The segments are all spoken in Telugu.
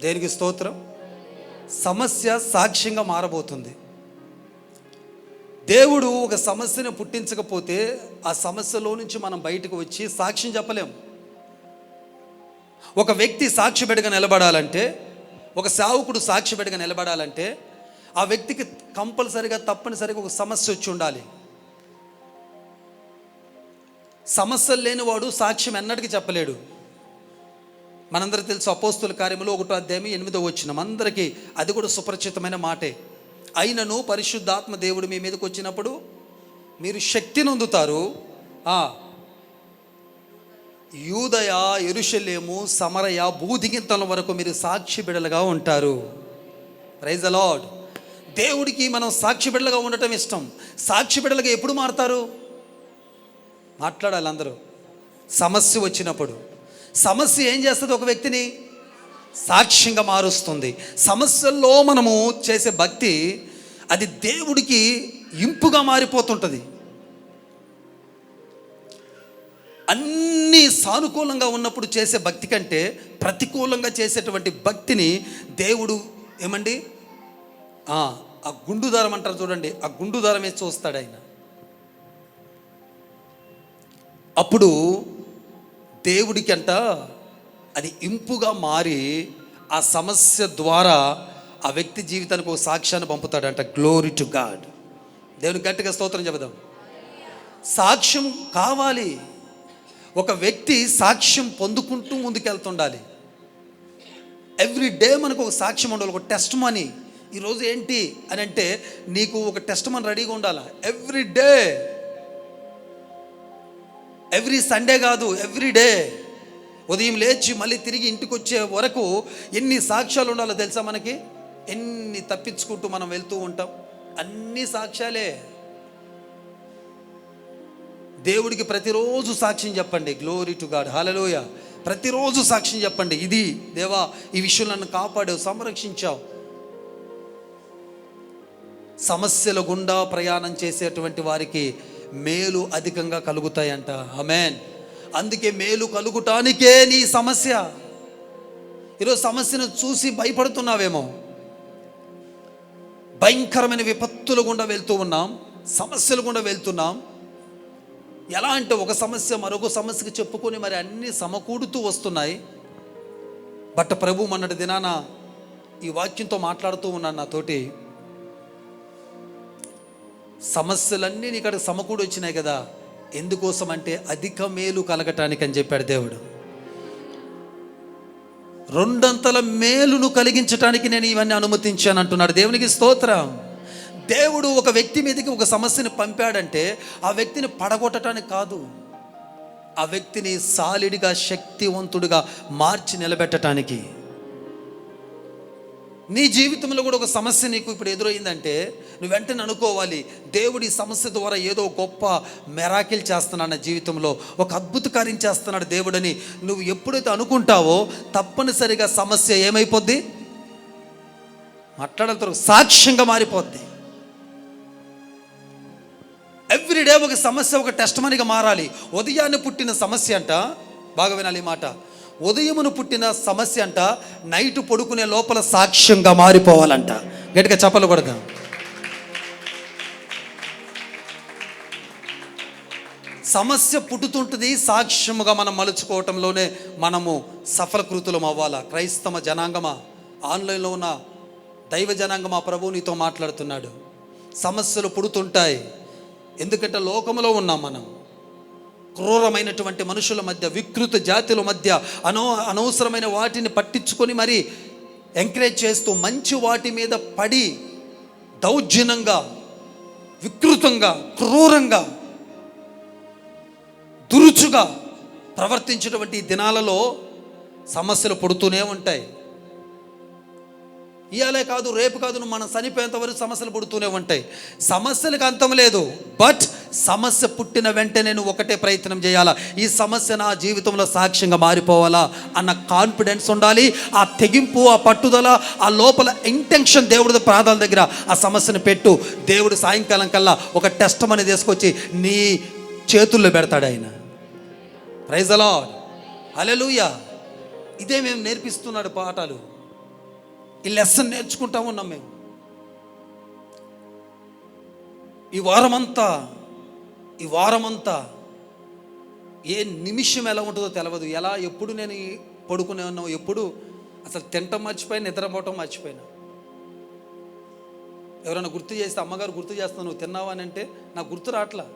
దేనికి స్తోత్రం? సమస్య సాక్ష్యంగా మారబోతుంది. దేవుడు ఒక సమస్యను పుట్టించకపోతే ఆ సమస్యలో నుంచి మనం బయటకు వచ్చి సాక్ష్యం చెప్పలేం. ఒక వ్యక్తి సాక్షి బిడ్డగా నిలబడాలంటే ఒక సావుకుడు సాక్షి బిడ్డగా నిలబడాలంటే ఆ వ్యక్తికి కంపల్సరిగా తప్పనిసరిగా ఒక సమస్య వచ్చి ఉండాలి. సమస్యలు లేనివాడు సాక్ష్యం ఎన్నటికీ చెప్పలేడు. మనందరికి తెలుసు అపోస్తుల కార్యములు ఒకటో అధ్యాయం ఎనిమిదో వచ్చిన అందరికీ అది కూడా సుపరిచితమైన మాటే. అయినను పరిశుద్ధాత్మ దేవుడు మీ మీదకి వచ్చినప్పుడు మీరు శక్తిని పొందుతారు యూదయ ఎరుషలేము సమరయ భూదిగింతల వరకు మీరు సాక్షి బిడలుగా ఉంటారు. ప్రైజ్ అలాడ్ దేవుడికి మనం సాక్షి బిడలుగా ఉండటం ఇష్టం. సాక్షి బిడలుగా ఎప్పుడు మారుతారు? మాట్లాడాలి అందరూ. సమస్య వచ్చినప్పుడు. సమస్య ఏం చేస్తుంది ఒక వ్యక్తిని? సాక్ష్యంగా మారుస్తుంది. సమస్యల్లో మనము చేసే భక్తి అది దేవుడికి ఇంపుగా మారిపోతుంటుంది. అన్నీ సానుకూలంగా ఉన్నప్పుడు చేసే భక్తి కంటే ప్రతికూలంగా చేసేటువంటి భక్తిని దేవుడు ఏమండి? ఆ గుండు దారం అంటారు చూడండి. ఆ గుండు దారమే చూస్తాడు ఆయన. అప్పుడు దేవుడికి అంట అది ఇంపుగా మారి ఆ సమస్య ద్వారా ఆ వ్యక్తి జీవితానికి ఒక సాక్ష్యాన్ని పంపుతాడంట. గ్లోరీ టు గాడ్ దేవుని గట్టిగా స్తోత్రం చెబుదాం. సాక్ష్యం కావాలి. ఒక వ్యక్తి సాక్ష్యం పొందుకుంటూ ముందుకెళ్తుండాలి. ఎవ్రీ డే మనకు ఒక సాక్ష్యం ఉండాలి ఒక టెస్ట్ మనీ ఈరోజు ఏంటి అని అంటే నీకు ఒక టెస్ట్ మనీ రెడీగా ఉండాలి? ఎవ్రీ డే ఎవ్రీ సండే కాదు ఎవ్రీ డే ఉదయం లేచి మళ్ళీ తిరిగి ఇంటికి వచ్చే వరకు ఎన్ని సాక్ష్యాలు ఉండాలో తెలుసా మనకి? ఎన్ని తప్పించుకుంటూ మనం వెళ్తూ ఉంటాం. అన్ని సాక్ష్యాలే. దేవుడికి ప్రతిరోజు సాక్ష్యం చెప్పండి. గ్లోరీ టు గాడ్ హలలోయ ప్రతిరోజు సాక్ష్యం చెప్పండి. ఇది దేవా ఈ విషయం నన్ను కాపాడావు సంరక్షించావు. సమస్యల గుండా ప్రయాణం చేసేటువంటి వారికి మేలు అధికంగా కలుగుతాయంట. అమెన్ అందుకే మేలు కలుగుటానికే నీ సమస్య. ఈరోజు సమస్యను చూసి భయపడుతున్నావేమో. భయంకరమైన విపత్తుల గుండా వెళ్తూ ఉన్నాం సమస్యలు గుండా వెళ్తున్నాం. ఎలా అంటే ఒక సమస్య మరొక సమస్యకి చెప్పుకొని మరి అన్నీ సమకూడుతూ వస్తున్నాయి. బట్ ప్రభు మొన్నటి దినాన ఈ వాక్యంతో మాట్లాడుతూ ఉన్నాను నాతోటి. సమస్యలన్నీ నీ ఇక్కడ సమకూడి వచ్చినాయి కదా. ఎందుకోసం అంటే అధిక మేలు కలగటానికి అని చెప్పాడు దేవుడు. రెండంతల మేలును కలిగించటానికి నేను ఇవన్నీ అనుమతించాను అంటున్నాడు. దేవునికి స్తోత్రం. దేవుడు ఒక వ్యక్తి మీదకి ఒక సమస్యను పంపాడంటే ఆ వ్యక్తిని పడగొట్టడానికి కాదు. ఆ వ్యక్తిని సాలిడిగా శక్తివంతుడిగా మార్చి నిలబెట్టడానికి నీ జీవితంలో కూడా ఒక సమస్య నీకు ఇప్పుడు ఎదురైందంటే నువ్వు వెంటనే అనుకోవాలి దేవుడి సమస్య ద్వారా ఏదో గొప్ప మెరాకిల్ చేస్తున్నాడు నా జీవితంలో ఒక అద్భుత కార్యం చేస్తున్నాడు దేవుడని నువ్వు ఎప్పుడైతే అనుకుంటావో తప్పనిసరిగా సమస్య ఏమైపోద్ది? మాట్లాడతారు సాక్ష్యంగా మారిపోద్ది. ఎవ్రీడే ఒక సమస్య ఒక టెస్ట్ మనీగా మారాలి. ఉదయాన్నే పుట్టిన సమస్య అంట బాగా వినాలి మాట. ఉదయమును పుట్టిన సమస్య అంట నైట్ పడుకునే లోపల సాక్ష్యంగా మారిపోవాలంట. గట్టిగా చెప్పలు కొడదాం. సమస్య పుట్టుతుంటుంది సాక్ష్యముగా మనం మలుచుకోవటంలోనే మనము సఫలకృతులం అవ్వాలా? క్రైస్తవ జనాంగమా? ఆన్లైన్లో ఉన్న దైవ జనాంగమా? ప్రభు నీతో మాట్లాడుతున్నాడు. సమస్యలు పుడుతుంటాయి. ఎందుకంటే లోకములో ఉన్నాం మనం. క్రూరమైనటువంటి మనుషుల మధ్య వికృత జాతుల మధ్య అనో అనవసరమైన వాటిని పట్టించుకొని మరి ఎంకరేజ్ చేస్తూ మంచి వాటి మీద పడి దౌర్జన్యంగా వికృతంగా క్రూరంగా దురుచుగా ప్రవర్తించినటువంటి దినాలలో సమస్యలు పుడుతూనే ఉంటాయి. ఇవాళే కాదు రేపు కాదు మనం చనిపోయేంతవరకు సమస్యలు పుడుతూనే ఉంటాయి. సమస్యలకు అంతం లేదు బట్ సమస్య పుట్టిన వెంటనే నువ్వు ఒకటే ప్రయత్నం చేయాలా? ఈ సమస్య నా జీవితంలో సాక్ష్యంగా మారిపోవాలా? అన్న కాన్ఫిడెన్స్ ఉండాలి ఆ తెగింపు ఆ పట్టుదల ఆ లోపల ఇంటెన్షన్ దేవుడి ప్రాధాల దగ్గర ఆ సమస్యను పెట్టు. దేవుడు సాయంకాలం కల్లా ఒక టెస్ట్ అని తీసుకొచ్చి నీ చేతుల్లో పెడతాడు ఆయన. ప్రైజ్ అలా అలెలుయా ఇదే మేము నేర్పిస్తున్నాడు పాఠాలు. ఈ లెసన్ నేర్చుకుంటా ఉన్నాం మేము. ఈ వారమంతా ఈ వారమంతా ఏ నిమిషం ఎలా ఉంటుందో తెలియదు ఎలా ఎప్పుడు నేను పడుకునే ఉన్నావు ఎప్పుడు అసలు తింటం మర్చిపోయినా నిద్రపోవటం మర్చిపోయినా. ఎవరైనా గుర్తు చేస్తే అమ్మగారు గుర్తు చేస్తాను నువ్వు తిన్నావా? అని అంటే నాకు గుర్తు రావట్లా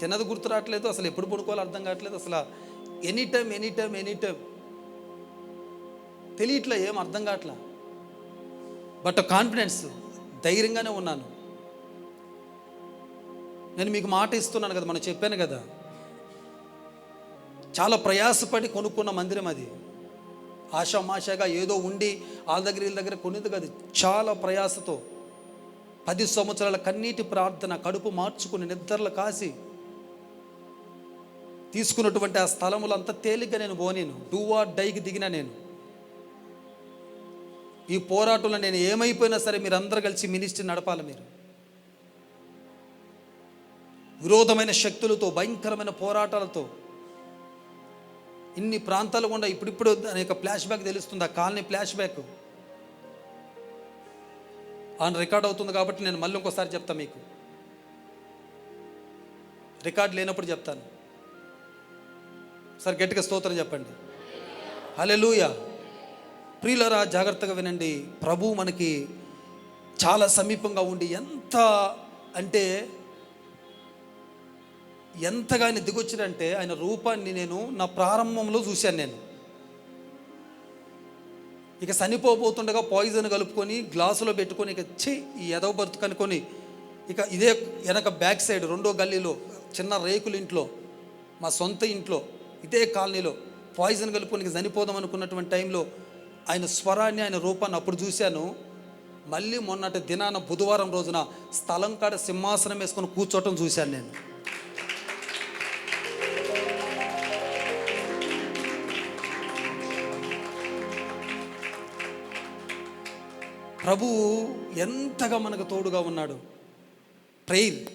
తిన్నది గుర్తు రావట్లేదు అసలు ఎప్పుడు పడుకోవాలో అర్థం కావట్లేదు అసలు any time any time any time తెలియట్లే ఏం అర్థం కావట్లా. బట్ కాన్ఫిడెన్స్ ధైర్యంగానే ఉన్నాను. నేను మీకు మాట ఇస్తున్నాను కదా మనం చెప్పాను కదా. చాలా ప్రయాసపడి కొనుక్కున్న మందిరం అది. ఆషామాషగా ఏదో ఉండి వాళ్ళ దగ్గర వీళ్ళ దగ్గర కొనేది కాదు. చాలా ప్రయాసతో పది సంవత్సరాల కన్నీటి ప్రార్థన కడుపు మార్చుకుని నిద్రలు కాసి తీసుకున్నటువంటి ఆ స్థలములు అంత తేలిగ్గా నేను పోనేను. డూ ఆర్ డైకి దిగిన నేను. ఈ పోరాటంలో నేను ఏమైపోయినా సరే మీరు అందరు కలిసి మినిస్ట్రీ నడపాలి మీరు. విరోధమైన శక్తులతో భయంకరమైన పోరాటాలతో. ఇన్ని ప్రాంతాలు గుండా ఇప్పుడిప్పుడు అనేక ఫ్లాష్ బ్యాక్ తెలుస్తుంది. ఆ కాలనీ ఫ్లాష్ బ్యాక్ ఆయన రికార్డ్ అవుతుంది కాబట్టి నేను మళ్ళీ ఇంకోసారి చెప్తాను మీకు. రికార్డ్ లేనప్పుడు చెప్తాను. సార్ గట్టిగా స్తోత్రం చెప్పండి. హలే ప్రియులరా జాగ్రత్తగా వినండి. ప్రభు మనకి చాలా సమీపంగా ఉండి ఎంత అంటే ఎంతగా ఆయన దిగొచ్చాడంటే ఆయన రూపాన్ని నేను నా ప్రారంభంలో చూశాను నేను. ఇక చనిపోబోతుండగా పాయిజన్ కలుపుకొని గ్లాసులో పెట్టుకొని ఇక ఛీ ఈ ఎదవ బతుకు అనుకొని ఇక ఇదే వెనక బ్యాక్ సైడ్ రెండో గల్లీలో చిన్న రేకుల ఇంట్లో మా సొంత ఇంట్లో ఇదే కాలనీలో పాయిజన్ కలుపుకొని ఇక చనిపోదాం అనుకున్నటువంటి టైంలో ఆయన స్వరాన్ని ఆయన రూపాన్ని అప్పుడు చూశాను. మళ్ళీ మొన్నటి దినాన బుధవారం రోజున స్థలం కాడ సింహాసనం వేసుకొని కూర్చోవటం చూశాను నేను. ప్రభువు ఎంతగా మనకు తోడుగా ఉన్నాడు? ప్రేయర్.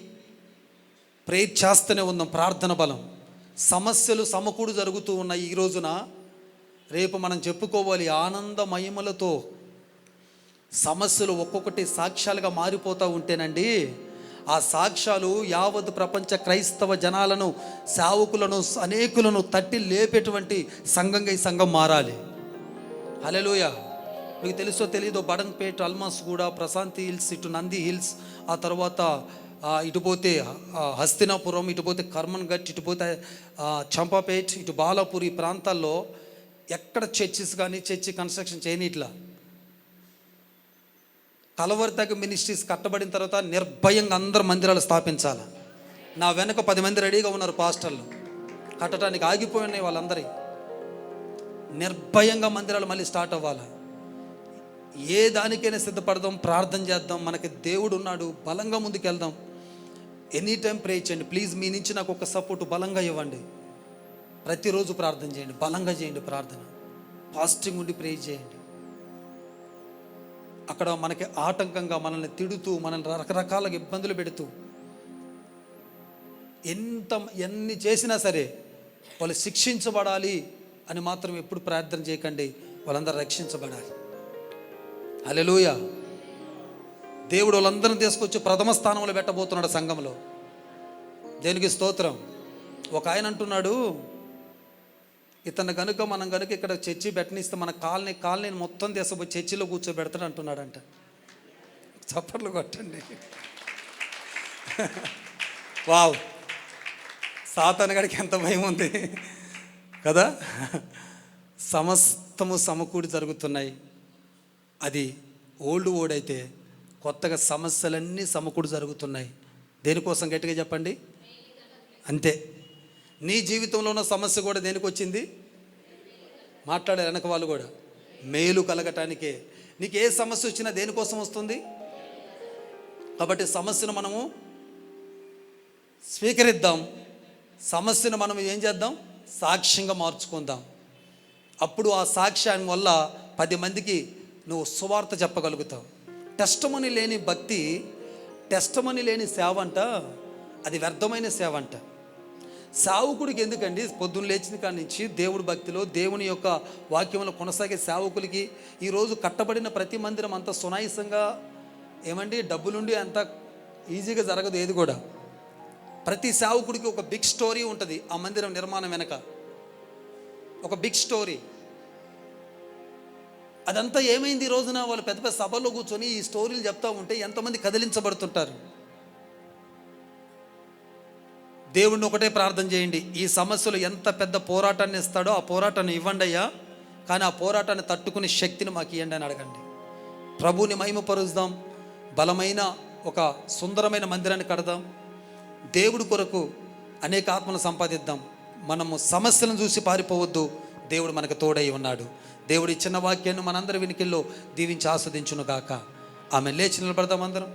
ప్రేయర్ చేస్తూనే ఉందాం ప్రార్థన బలం. సమస్యలు సమకూడు జరుగుతూ ఉన్నాయి ఈ రోజున. రేపు మనం చెప్పుకోవాలి ఆనంద మహిమలతో సమస్యలు ఒక్కొక్కటి సాక్ష్యాలుగా మారిపోతూ ఉంటేనండి ఆ సాక్ష్యాలు యావత్ ప్రపంచ క్రైస్తవ జనాలను సేవకులను అనేకులను తట్టి లేపేటువంటి సంఘంగా ఈ సంఘం మారాలి. హలెలుయ మీకు తెలుసో తెలియదో బడన్పేట్ అల్మాస్ కూడా ప్రశాంతి హిల్స్ ఇటు నంది హిల్స్ ఆ తర్వాత ఇటుపోతే ఇటు పోతే హస్తినాపురం ఇటు పోతే కర్మన్ ఇటు పోతే చంపాపేట్ ఇటు బాలాపూర్ ఈ ప్రాంతాల్లో ఎక్కడ చర్చిస్ కానీ చర్చి కన్స్ట్రక్షన్ చేయని ఇట్లా. కలవరితగ మినిస్ట్రీస్ కట్టబడిన తర్వాత నిర్భయంగా అందరు మందిరాలు స్థాపించాలి. నా వెనక పది మంది రెడీగా ఉన్నారు పాస్టర్లు. కట్టడానికి ఆగిపోయినాయి వాళ్ళందరి. నిర్భయంగా మందిరాలు మళ్ళీ స్టార్ట్ అవ్వాలి. ఏ దానికైనా సిద్ధపడదాం ప్రార్థన చేద్దాం మనకి దేవుడు ఉన్నాడు బలంగా ముందుకెళ్దాం. ఎనీ టైం ప్రే చేయండి. ప్లీజ్ మీ నుంచి నాకు ఒక సపోర్ట్ బలంగా ఇవ్వండి. ప్రతిరోజు ప్రార్థన చేయండి. బలంగా చేయండి ప్రార్థన. పాజిటివ్ ఉండి ప్రే చేయండి. అక్కడ మనకి ఆటంకంగా మనల్ని తిడుతూ మనల్ని రకరకాల ఇబ్బందులు పెడుతూ ఎంత ఎన్ని చేసినా సరే వాళ్ళు శిక్షించబడాలి అని మాత్రం ఎప్పుడు ప్రార్థన చేయకండి. వాళ్ళందరూ రక్షించబడాలి. హలెలూయ దేవుడు వాళ్ళందరిని తీసుకొచ్చి ప్రథమ స్థానంలో పెట్టబోతున్నాడు సంఘంలో. దేనికి స్తోత్రం. ఒక ఆయన అంటున్నాడు ఇతను కనుక మనం కనుక ఇక్కడ చర్చి పెట్టనిస్తే మన కాలనీ కాలనీని మొత్తం తీసుకుపోయి చర్చిలో కూర్చోబెడతాడు అంటున్నాడంట. చప్పట్లు కొట్టండి. వావ్. సాతాను గడికి ఎంత భయం ఉంది. కదా? సమస్తము సమకూడి జరుగుతున్నాయి. అది ఓల్డ్ ఓడ్ అయితే కొత్తగా సమస్యలన్నీ సమకూడు జరుగుతున్నాయి. దేనికోసం గట్టిగా చెప్పండి? అంతే. నీ జీవితంలో ఉన్న సమస్య కూడా దేనికి వచ్చింది? మాట్లాడే వెనక వాళ్ళు కూడా. మేలు కలగటానికే. నీకు ఏ సమస్య వచ్చినా దేనికోసం వస్తుంది? కాబట్టి సమస్యను మనము స్వీకరిద్దాం. సమస్యను మనం ఏం చేద్దాం? సాక్ష్యంగా మార్చుకుందాం. అప్పుడు ఆ సాక్ష్యం వల్ల పది మందికి నువ్వు సువార్త చెప్పగలుగుతావు. టెస్టమని లేని భక్తి టెస్టమని లేని సేవ అంట అది వ్యర్థమైన సేవ అంట సావుకుడికి ఎందుకండి? పొద్దున్న లేచిన కాడి నుంచి దేవుడి భక్తిలో దేవుని యొక్క వాక్యంలో కొనసాగే సేవకులకి ఈరోజు కట్టబడిన ప్రతి మందిరం అంత సునాయసంగా ఏమండి? డబ్బులుండి అంత ఈజీగా జరగదు ఏది కూడా. ప్రతి సేవకుడికి ఒక బిగ్ స్టోరీ ఉంటుంది ఆ మందిరం నిర్మాణం వెనక. ఒక బిగ్ స్టోరీ. అదంతా ఏమైంది ఈ రోజున? వాళ్ళు పెద్ద పెద్ద సభల్లో కూర్చొని ఈ స్టోరీలు చెప్తా ఉంటే ఎంతమంది కదిలించబడుతుంటారు? దేవుణ్ణి ఒకటే ప్రార్థన చేయండి. ఈ సమస్యలు ఎంత పెద్ద పోరాటాన్ని ఇస్తాడో ఆ పోరాటాన్ని ఇవ్వండి అయ్యా. కానీ ఆ పోరాటాన్ని తట్టుకునే శక్తిని మాకు ఇవ్వండి అని అడగండి. ప్రభుని మహిమపరుద్దాం బలమైన ఒక సుందరమైన మందిరాన్ని కడదాం. దేవుడి కొరకు అనేక ఆత్మను సంపాదిద్దాం. మనము సమస్యలను చూసి పారిపోవద్దు. దేవుడు మనకు తోడై ఉన్నాడు. దేవుడి చిన్న వాక్యాన్ని మనందరి వినికిల్లో దీవించి ఆస్వాదించును గాక ఆమె లేచి నిలబడదాం అందరం.